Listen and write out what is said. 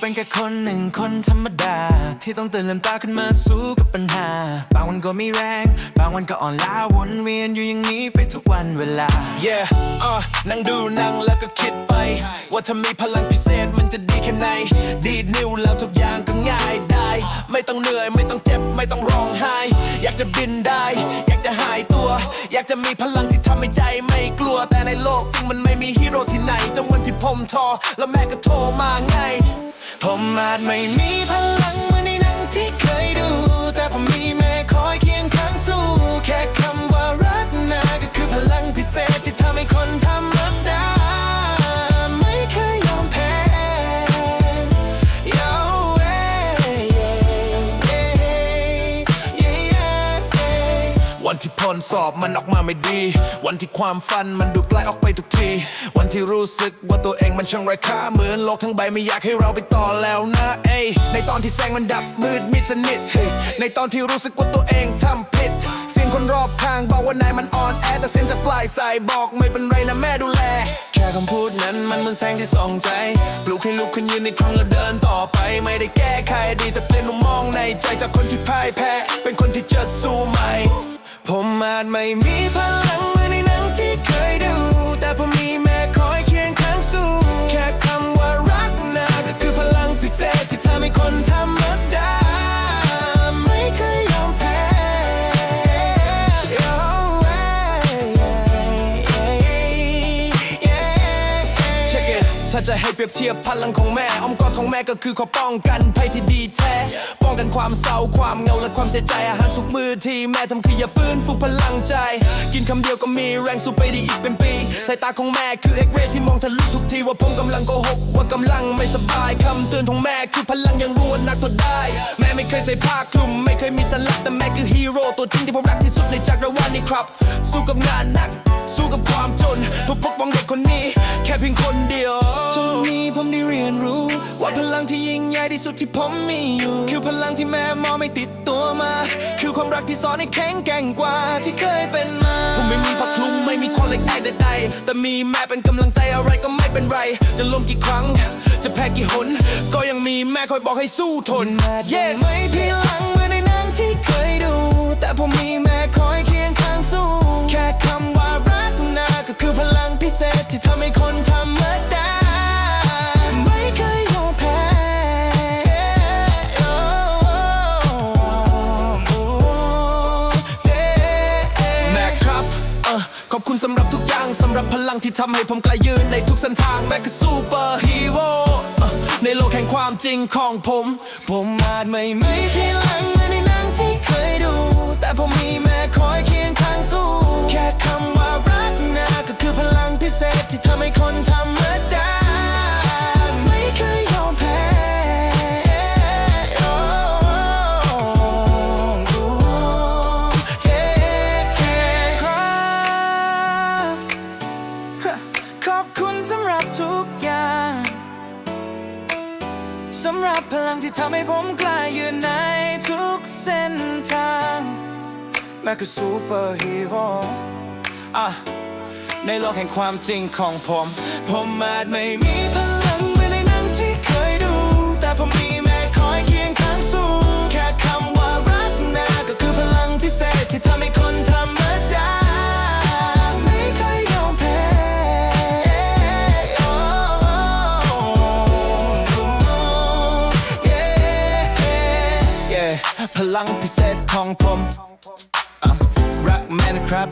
เป็นแค่คนหนึ่งคนธรรมดา ที่ต้องตื่นลืมตาขึ้นมาสู้กับปัญหา บางวันก็มีแรง บางวันก็อ่อนล้าวนเวียนอยู่อย่างนี้ไปทุกวันเวลา Yeah อะนั่งดูนั่งแล้วก็คิดไป ว่าถ้ามีพลังพิเศษมันจะดีแค่ไหน ดีดนิ้วแล้วทุกอย่างก็ง่ายได้ ไม่ต้องเหนื่อยไม่ต้องเจ็บไม่ต้องร้องไห้ อยากจะบินได้ อยากจะหายตัว อยากจะมีพลังที่ทำให้ใจไม่กลัวแต่ในโลกจริงมันไม่มีฮีโร่ที่ไหนจนวันที่ผมทอแล้วแม่ก็โทรมาไง ผมอาจไม่มีพลัง วันที่ผลสอบมันออกมาไม่ดี วันที่ความฝันมันดูไกลออกไปทุกที วันที่รู้สึกว่าตัวเองมันช่างไร้ค่าเหมือนโลกทั้งใบไม่อยากให้เราไปต่อแล้วนะเอ้ยในตอนที่แสงมันดับมืดมิดสนิท ในตอนที่รู้สึกว่าตัวเองทำผิดเสียงคนรอบข้างบอกว่านายมันอ่อนแอแต่เสียงจากปลายสายบอกไม่เป็นไรนะแม่ดูแล แค่คำพูดนั้นมันเหมือนแสงที่ส่องใจปลุกให้ลุกขึ้นยืนในครั้งแล้วเดินต่อไป ไม่ได้แก้ไขดีแต่เปลี่ยนมุมมองในใจจากคนที่พ่ายแพ้ เป็นคนที่จะสู้ใหม่ มาจไม่มีพลัง ถ้าจะให้เปรียบเทียบพลังของแม่อ้อมกอดของแม่ก็คือขอป้องกันภัยที่ดีแท้ ป้องกันความเศร้าความเหงาและความเสียใจอาหารทุกมือที่แม่ทำคืออย่าฟื้นฟูพลังใจ กินคำเดียวก็มีแรงสู้ไปได้อีกเป็นปี สายตาของแม่คือเอ็กเรย์ที่มองทะลุทุกทีว่าผมกำลังโกหกว่ากำลังไม่สบายคำเตือนของแม่คือพลังยังรู้ว่านักทนได้ แม่ไม่เคยใส่ผ้าคลุม ไม่เคยมีสัญลักษณ์แต่แม่คือฮีโร่ตัวจริงที่ผมรักที่สุดในจักรวาลนี้ครับ สู้กับงานหนัก สู้กับความจนเพื่อปกป้องเด็กคนนี้ แค่เพียงคนเดียวจนวันนี้ผมได้เรียนรู้ ว่าพลังที่ยิ่งใหญ่ที่สุดที่ผมมีอยู่ คือพลังที่แม่มองไม่ติดตัวมา คือความรักที่สอนให้แข็งแกร่งกว่าที่เคยเป็นมา พักคลุมไม่มีคนเล็กใดๆแต่มีแม่เป็นกำลังใจอะไรก็ไม่เป็นไร จะล้มกี่ครั้ง จะแพ้กี่หน ก็ยังมีแม่คอยบอกให้สู้ทน เย่ไม่พิลังเหมือนในหนังที่เคยดู แต่ผมมี คุณสำหรับทุกอย่างสำหรับพลังที่ทำให้ผมกลายืนในทุกเส้นทางแม่คือซูเปอร์ฮีโร่ในโลกแห่งความจริงของผม ผมอาจไม่มีพลังเหมือนในหนังที่เคยดู แต่ผมมีแม่คอยำหรับพลังที่ทำให้ผมกล้ายืนในทุกเส้นทางแม้คือซูเปอร์ฮีโร่อะในโลกแห่งความจริงของผม ผมอาจไม่มีพลัง พลังพิเศษของผมรักแม่นะครับ